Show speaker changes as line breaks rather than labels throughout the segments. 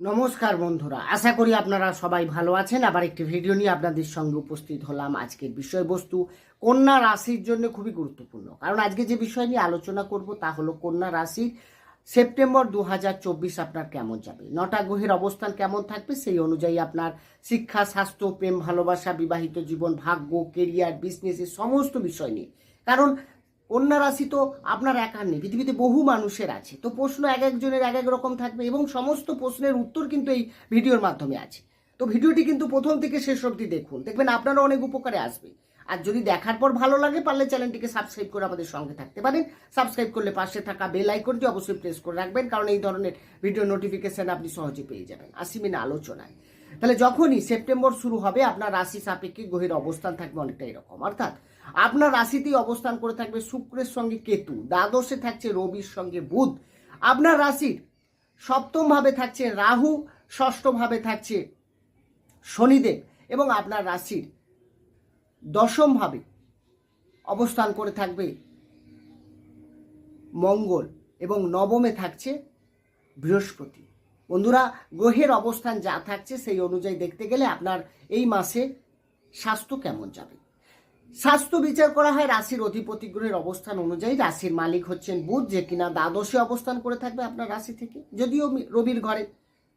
নমস্কার বন্ধুরা, আশা করি আপনারা সবাই ভালো আছেন। আবার একটি ভিডিও নিয়ে আপনাদের সঙ্গে উপস্থিত হলাম আজকের বিষয়বস্তু, কন্যা রাশির জন্য খুবই গুরুত্বপূর্ণ। কারণ আজকে যে বিষয় নিয়ে আলোচনা করব তা হলো কন্যা রাশির সেপ্টেম্বর দু হাজার চব্বিশ আপনার কেমন যাবে, নটা গ্রহের অবস্থান কেমন থাকবে সেই অনুযায়ী আপনার শিক্ষা, স্বাস্থ্য, প্রেম, ভালোবাসা, বিবাহিত জীবন, ভাগ্য কেরিয়ার বিজনেসের সমস্ত বিষয় নিয়ে। কারণ কন্যা রাশি তো আপনার একার নেই, পৃথিবীতে বহু মানুষের আছে। তো প্রশ্ন এক একজনের এক এক রকম থাকবে এবং সমস্ত প্রশ্নের উত্তর কিন্তু এই ভিডিওর মাধ্যমে আছে। তো ভিডিওটি কিন্তু প্রথম থেকে শেষ অবধি দেখুন, দেখবেন আপনারও অনেক উপকারে আসবে। আর যদি দেখার পর ভালো লাগে, পারলে চ্যানেলটিকে সাবস্ক্রাইব করে আমাদের সঙ্গে থাকতে পারেন। সাবস্ক্রাইব করলে পাশে থাকা বেল আইকনটি অবশ্যই প্রেস করে রাখবেন, কারণ এই ধরনের ভিডিও নোটিফিকেশন আপনি সহজে পেয়ে যাবেন। আসি মিনা আলোচনায়। তাহলে যখনই সেপ্টেম্বর শুরু হবে, আপনার রাশি সাপেক্ষে গ্রহের অবস্থান থাকবে অনেকটা এরকম, অর্থাৎ আপনার রাশিতেই অবস্থান করে থাকবে শুক্রের সঙ্গে কেতু, দ্বাদশে থাকছে রবির সঙ্গে বুধ। আপনার রাশির সপ্তম ভাবে থাকছে রাহু ষষ্ঠ ভাবে থাকছে শনিদেব এবং আপনার রাশির দশম ভাবে অবস্থান করে থাকবে মঙ্গল এবং নবমে থাকছে বৃহস্পতি। বন্ধুরা, গ্রহের অবস্থান যা থাকছে সেই অনুযায়ী দেখতে গেলে আপনার এই মাসে স্বাস্থ্য কেমন যাবে? স্বাস্থ্য বিচার করা হয় রাশির অধিপতি গ্রহের অবস্থান অনুযায়ী। রাশির মালিক হচ্ছেন বুধ, যে কিনা দ্বাদশে অবস্থান করে থাকবে আপনার রাশি থেকে। যদিও রবির ঘরে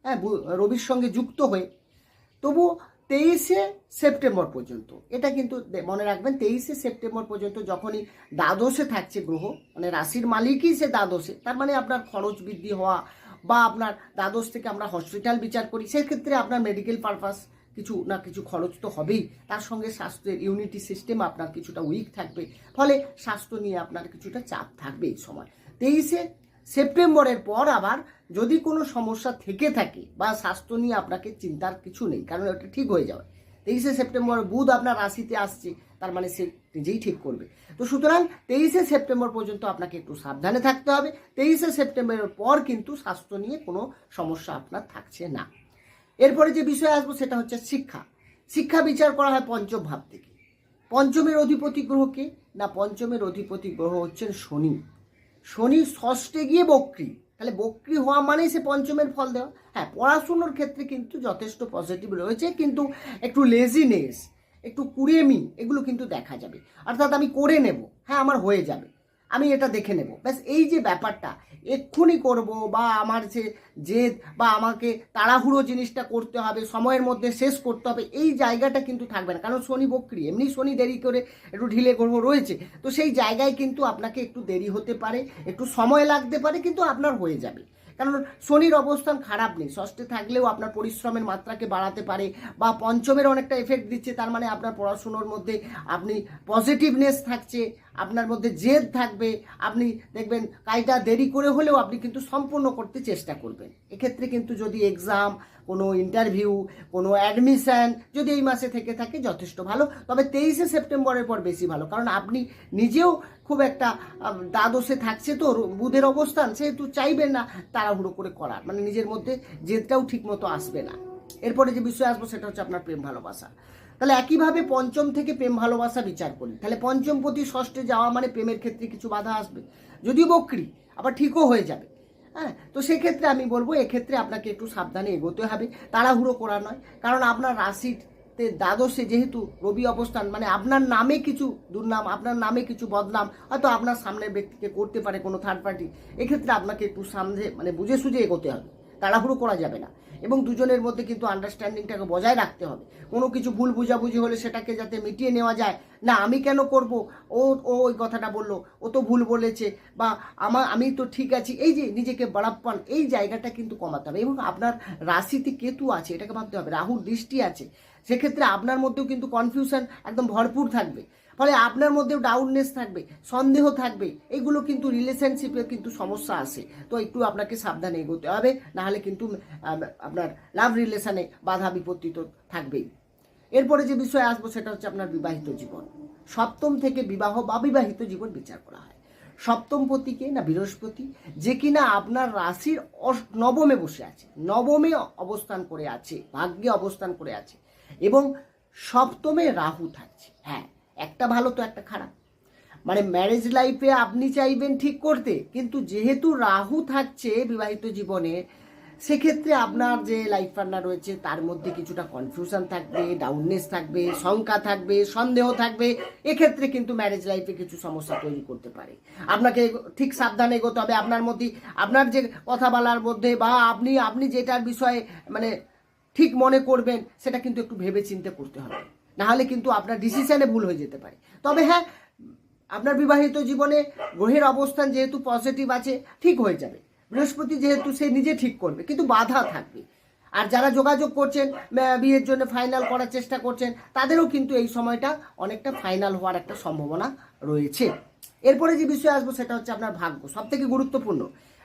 হ্যাঁ রবির সঙ্গে যুক্ত হয়ে। তবু তেইশে সেপ্টেম্বর পর্যন্ত, এটা কিন্তু মনে রাখবেন, তেইশে সেপ্টেম্বর পর্যন্ত যখনই দ্বাদশে থাকছে গ্রহ মানে রাশির মালিকই সে দ্বাদশে, তার মানে আপনার খরচ বৃদ্ধি হওয়া বা আপনার দ্বাদশ থেকে আমরা হসপিটাল বিচার করি, সেক্ষেত্রে আপনার মেডিকেল পারপাস কিছু না কিছু খরচ তো হবেই। তার সঙ্গে স্বাস্থ্যের ইউনিটি সিস্টেম আপনার কিছুটা উইক থাকবে। ফলে স্বাস্থ্য নিয়ে আপনার কিছুটা চাপ থাকবে এই সময়। তেইশে সেপ্টেম্বরের পর আবার যদি কোনো সমস্যা থেকে থাকে বা স্বাস্থ্য নিয়ে আপনাকে চিন্তার কিছু নেই, কারণ ওটা ঠিক হয়ে যাবে। তেইশে সেপ্টেম্বর বুধ আপনার রাশিতে আসছে, তার মানে সে নিজেই ঠিক করবে। তো সুতরাং তেইশে সেপ্টেম্বর পর্যন্ত আপনাকে একটু সাবধানে থাকতে হবে। তেইশে সেপ্টেম্বরের পর কিন্তু স্বাস্থ্য নিয়ে কোনো সমস্যা আপনার থাকছে না। এরপরে যে বিষয়ে আসব সেটা হচ্ছে শিক্ষা। শিক্ষা বিচার করা হয় পঞ্চম ভাব থেকে। পঞ্চমের অধিপতি গ্রহকে না, পঞ্চমের অধিপতি গ্রহ হচ্ছেন শনি। শনি ষষ্ঠে গিয়ে বক্রি। তাহলে বক্রি হওয়া মানেই সে পঞ্চমের ফল দেওয়া। হ্যাঁ পড়াশুনোর ক্ষেত্রে কিন্তু যথেষ্ট পজিটিভ রয়েছে, কিন্তু একটু লেজিনেস একটু কুড়েমি, এগুলো কিন্তু দেখা যাবে। অর্থাৎ আমি করে নেব। হ্যাঁ আমার হয়ে যাবে। আমি এটা দেখে নেব। ব্যাস, এই যে ব্যাপারটা, এক্ষুনি করব বা আমার যে জেদ বা আমাকে তাড়াহুড়ো জিনিসটা করতে হবে, সময়ের মধ্যে শেষ করতে হবে, এই জায়গাটা কিন্তু থাকবে না। কারণ শনি বক্রি, এমনি শনি দেরি করে একটু ঢিলে গ্রহ রয়েছে। তো সেই জায়গায় কিন্তু আপনাকে একটু দেরি হতে পারে, একটু সময় লাগতে পারে, কিন্তু আপনার হয়ে যাবে। কারণ শনির অবস্থান খারাপ নেই। ষষ্ঠে থাকলেও আপনার পরিশ্রমের মাত্রাকে বাড়াতে পারে বা পঞ্চমের অনেকটা এফেক্ট দিচ্ছে, তার মানে আপনার পড়াশুনোর মধ্যে আপনি পজিটিভনেস থাকছে, আপনার মধ্যে জেদ থাকবে, আপনি দেখবেন কাজটা দেরি করে হলেও আপনি কিন্তু সম্পূর্ণ করতে চেষ্টা করবেন। এক্ষেত্রে কিন্তু যদি এক্সাম কোনো ইন্টারভিউ কোনো অ্যাডমিশান যদি এই মাসে থেকে থাকে যথেষ্ট ভালো। তবে তেইশে সেপ্টেম্বরের পর বেশি ভালো। কারণ আপনি নিজেও খুব একটা দ্বাদশে থাকছে তো বুধের অবস্থান, সেহেতু চাইবেন না তাড়াহুড়ো করে করার। মানে নিজের মধ্যে জেদটাও ঠিক মতো আসবে না। এরপরে যে বিষয় আসব সেটা হচ্ছে আপনার প্রেম ভালোবাসা। তাহলে একইভাবে পঞ্চম থেকে প্রেম ভালোবাসা বিচার করি। তাহলে পঞ্চম প্রতি ষষ্ঠে যাওয়া মানে প্রেমের ক্ষেত্রে কিছু বাধা আসবে। যদিও বকরি, আবার ঠিকও হয়ে যাবে। হ্যাঁ তো সেক্ষেত্রে আমি বলব, এক্ষেত্রে আপনাকে একটু সাবধানে এগোতে হবে। তাড়াহুড়ো করা নয়। কারণ আপনার রাশিতে দ্বাদশে যেহেতু রবি অবস্থান মানে আপনার নামে কিছু দুর্নাম, আপনার নামে কিছু বদনাম, হয়তো আপনার সামনের ব্যক্তিকে করতে পারে কোনো থার্ড পার্টি এক্ষেত্রে আপনাকে একটু সামনে মানে বুঝে সুঝে এগোতে হবে। তাড়াহুড়ো করা যাবে না। এবং দুজনের মধ্যে কিন্তু আন্ডারস্ট্যান্ডিংটাকে বজায় রাখতে হবে। কোনো কিছু ভুল বুঝাবুঝি হলে সেটাকে যাতে মিটিয়ে নেওয়া যায়, না, আমি কেন করব? ও ও ওই কথাটা বলল, ও তো ভুল বলেছে, বা আমার আমি তো ঠিক আছি। এই যে নিজেকে বাড়াপ্পান, এই জায়গাটা কিন্তু কমাতে হবে। এবং আপনার রাশিতে কেতু আছে, এটাকে ভাবতে হবে। রাহুর দৃষ্টি আছে। সেক্ষেত্রে আপনার মধ্যেও কিন্তু কনফিউশন একদম ভরপুর থাকবে। ফলে আপনার মধ্যেও ডাউননেস থাকবে, সন্দেহ থাকবে, এগুলো কিন্তু রিলেশনশিপের কিন্তু সমস্যা আসে তো একটু আপনাকে সাবধানে এগোতে হবে, নাহলে কিন্তু আপনার লাভ রিলেশনে বাধা বিপত্তি তো থাকবেই। এরপরে যে বিষয়ে আসব সেটা হচ্ছে আপনার বিবাহিত জীবন। সপ্তম থেকে বিবাহ বা বিবাহিত জীবন বিচার করা হয়। সপ্তম পতিকে না বৃহস্পতি, যে কিনা আপনার রাশির নবমে বসে আছে, নবমে অবস্থান করে আছে, ভাগ্যে অবস্থান করে আছে। এবং সপ্তমে রাহু থাকছে। হ্যাঁ একটা ভালো তো একটা খারাপ। মানে ম্যারেজ লাইফে আপনি চাইবেন ঠিক করতে, কিন্তু যেহেতু রাহু থাকছে বিবাহিত জীবনে, সেক্ষেত্রে আপনার যে লাইফ পার্টনার রয়েছে, তার মধ্যে কিছুটা কনফিউশন থাকবে ডাউননেস থাকবে, শঙ্কা থাকবে, সন্দেহ থাকবে। এক্ষেত্রে কিন্তু ম্যারেজ লাইফে কিছু সমস্যা তৈরি করতে পারে। আপনাকে ঠিক সাবধানে এগোতে হবে। আপনার মধ্যে, আপনার যে কথা বলার মধ্যে বা আপনি আপনি যেটার বিষয়ে মানে ঠিক মনে করবেন, সেটা কিন্তু একটু ভেবে চিন্তে করতে হবে। নাহলে কিন্তু আপনার ডিসিশনে ভুল হয়ে যেতে পারে। তবে হ্যাঁ আপনার বিবাহিত জীবনে গ্রহের অবস্থান যেহেতু পজিটিভ আছে, ঠিক হয়ে যাবে। বৃহস্পতি যেহেতু সে নিজে ঠিক করবে, কিন্তু বাধা থাকবে। আর যারা যোগাযোগ করছেন বিয়ের জন্য ফাইনাল করার চেষ্টা করছেন, তাদেরও কিন্তু এই সময়টা অনেকটা ফাইনাল হওয়ার একটা সম্ভাবনা রয়েছে। এরপরে যে বিষয় আসব, সেটা হচ্ছে আপনার ভাগ্য। সব থেকে গুরুত্বপূর্ণ,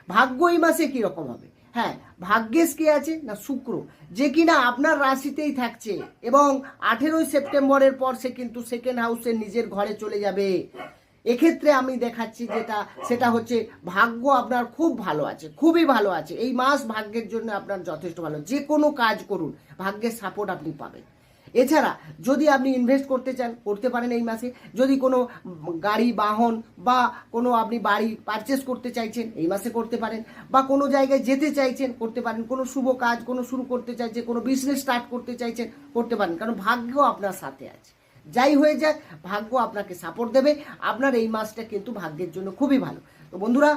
ভাগ্য এই মাসে কীরকম হবে? হ্যাঁ ভাগ্যেশ কে আছে? না, শুক্র। যে কিনা আপনার রাশিতেই থাকছে এবং আঠেরোই সেপ্টেম্বরের পর সে কিন্তু সেকেন্ড হাউসে নিজের ঘরে চলে যাবে। এক্ষেত্রে আমি দেখাচ্ছি যেটা, সেটা হচ্ছে ভাগ্য আপনার খুব ভালো আছে, খুবই ভালো আছে। এই মাস ভাগ্যের জন্য আপনার যথেষ্ট ভালো। যে কোনো কাজ করুন, ভাগ্যের সাপোর্ট আপনি পাবেন। এছাড়া, যদি আপনি ইনভেস্ট করতে চান, করতে পারেন এই মাসে, যদি কোনো গাড়ি, বাহন বা কোনো আপনি বাড়ি পারচেস করতে চাইছেন, এই মাসে করতে পারেন, বা কোনো জায়গায় যেতে চাইছেন, করতে পারেন, কোনো শুভ কাজ, কোনো শুরু করতে চাইছেন, কোনো বিজনেস স্টার্ট করতে চাইছেন, করতে পারেন, কারণ ভাগ্য আপনার সাথে আছে। যাই হয়ে যাক, ভাগ্য আপনাকে সাপোর্ট দেবে, আপনার এই মাসটা কিন্তু ভাগ্যের জন্য খুবই ভালো। তো বন্ধুরা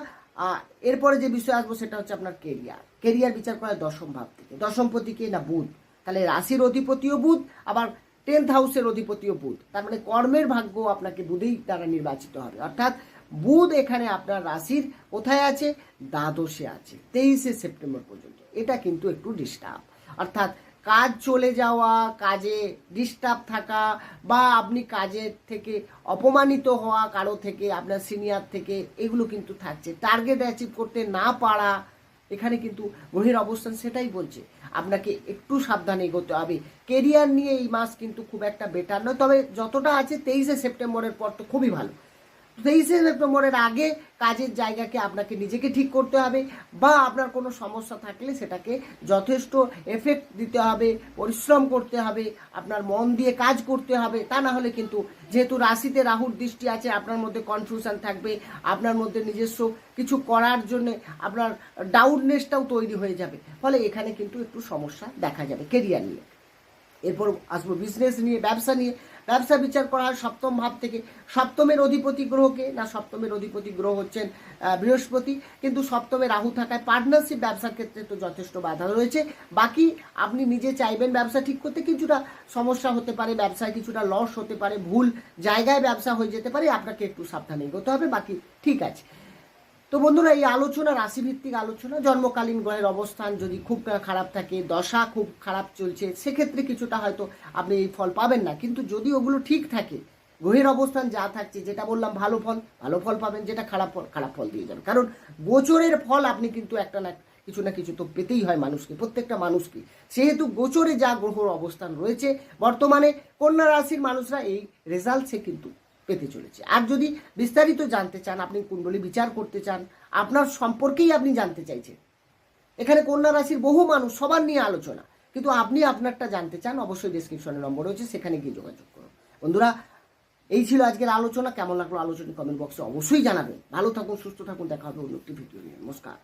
এরপরে যে বিষয় আসব সেটা হচ্ছে আপনার কেরিয়ার কেরিয়ার বিচার করা দশম ভাব থেকে। দশম পতি না বুধ? তাহলে রাশির অধিপতিও বুধ, আবার টেন্থ হাউসের অধিপতিও বুধ। তার মানে কর্মের ভাগ্য আপনাকে বুধেই দ্বারা নির্বাচিত হবে। অর্থাৎ বুধ এখানে আপনার রাশির কোথায় আছে? দ্বাদশে আছে, তেইশে সেপ্টেম্বর পর্যন্ত। এটা কিন্তু একটু ডিস্টার্ব অর্থাৎ কাজ চলে যাওয়া, কাজে ডিস্টার্ব থাকা, বা আপনি কাজের থেকে অপমানিত হওয়া, কারও থেকে, আপনার সিনিয়র থেকে, এগুলো কিন্তু থাকছে। টার্গেট অ্যাচিভ করতে না পারা এখানে কিন্তু গ্রহের অবস্থান সেটাই বলছে। আপনাকে একটু সাবধানে এগোতে হবে। কেরিয়ার নিয়ে এই মাস কিন্তু খুব একটা বেটার নয়। তবে যতটা আছে তেইশে সেপ্টেম্বরের পর তো খুবই ভালো। তেইশে সেপ্টেম্বরের আগে কাজের জায়গাকে আপনাকে নিজেকে ঠিক করতে হবে বা আপনার কোনো সমস্যা থাকলে সেটাকে যথেষ্ট এফেক্ট দিতে হবে, পরিশ্রম করতে হবে, আপনার মন দিয়ে কাজ করতে হবে। তা না হলে কিন্তু যেহেতু রাশিতে রাহুর দৃষ্টি আছে, আপনার মধ্যে কনফিউশন থাকবে, আপনার মধ্যে নিজস্ব কিছু করার জন্য আপনার ডাউটনেসটাও তৈরি হয়ে যাবে। ফলে এখানে কিন্তু একটু সমস্যা দেখা যাবে কেরিয়ার নিয়ে। এরপর আসব বিজনেস নিয়ে, ব্যবসা নিয়ে। ব্যবসা বিচার করা হয় সপ্তম ভাব থেকে। সপ্তমের অধিপতি গ্রহকে না সপ্তমের অধিপতি গ্রহ হচ্ছেন বৃহস্পতি। কিন্তু সপ্তমে রাহু থাকায় পার্টনারশিপ ব্যবসার ক্ষেত্রে তো যথেষ্ট বাধা রয়েছে। বাকি আপনি নিজে চাইবেন ব্যবসা ঠিক করতে, কিছুটা সমস্যা হতে পারে, ব্যবসায় কিছুটা লস হতে পারে, ভুল জায়গায় ব্যবসা হয়ে যেতে পারে, আপনাকে একটু সাবধানে এগোতে হবে, বাকি ঠিক আছে। তো বন্ধুরা, এই আলোচনা, রাশিভিত্তিক আলোচনা, জন্মকালীন গ্রহের অবস্থান যদি খুব খারাপ থাকে, দশা খুব খারাপ চলছে, সেক্ষেত্রে কিছুটা হয়তো আপনি এই ফল পাবেন না। কিন্তু যদি ওগুলো ঠিক থাকে, গ্রহের অবস্থান যা থাকছে, যেটা বললাম, ভালো ফল ভালো ফল পাবেন, যেটা খারাপ ফল খারাপ ফল দিয়ে যাবেন কারণ গোচরের ফল আপনি কিন্তু একটা না, কিছু না কিছু তো পেতেই হয় মানুষকে, প্রত্যেকটা মানুষকে। সেহেতু গোচরে যা গ্রহর অবস্থান রয়েছে, বর্তমানে কন্যা রাশির মানুষরা এই রেজাল্ট সে কিন্তু পেতে চলেছে। আর যদি বিস্তারিত জানতে চান, আপনি কুণ্ডলী বিচার করতে চান, আপনার সম্পর্কেই আপনি জানতে চাইছেন। এখানে কন্যা রাশির বহু মানুষ, সবার নিয়ে আলোচনা। কিন্তু আপনি আপনারটা জানতে চান, অবশ্যই ডিসক্রিপশনে নম্বর রয়েছে, সেখানে গিয়ে যোগাযোগ করুন। বন্ধুরা, এই ছিল আজকের আলোচনা। কেমন লাগল আলোচনা কমেন্ট বক্সে অবশ্যই জানাবেন। ভালো থাকুন, সুস্থ থাকুন, দেখা হবে অন্য একটি ভিডিও নিয়ে। নমস্কার।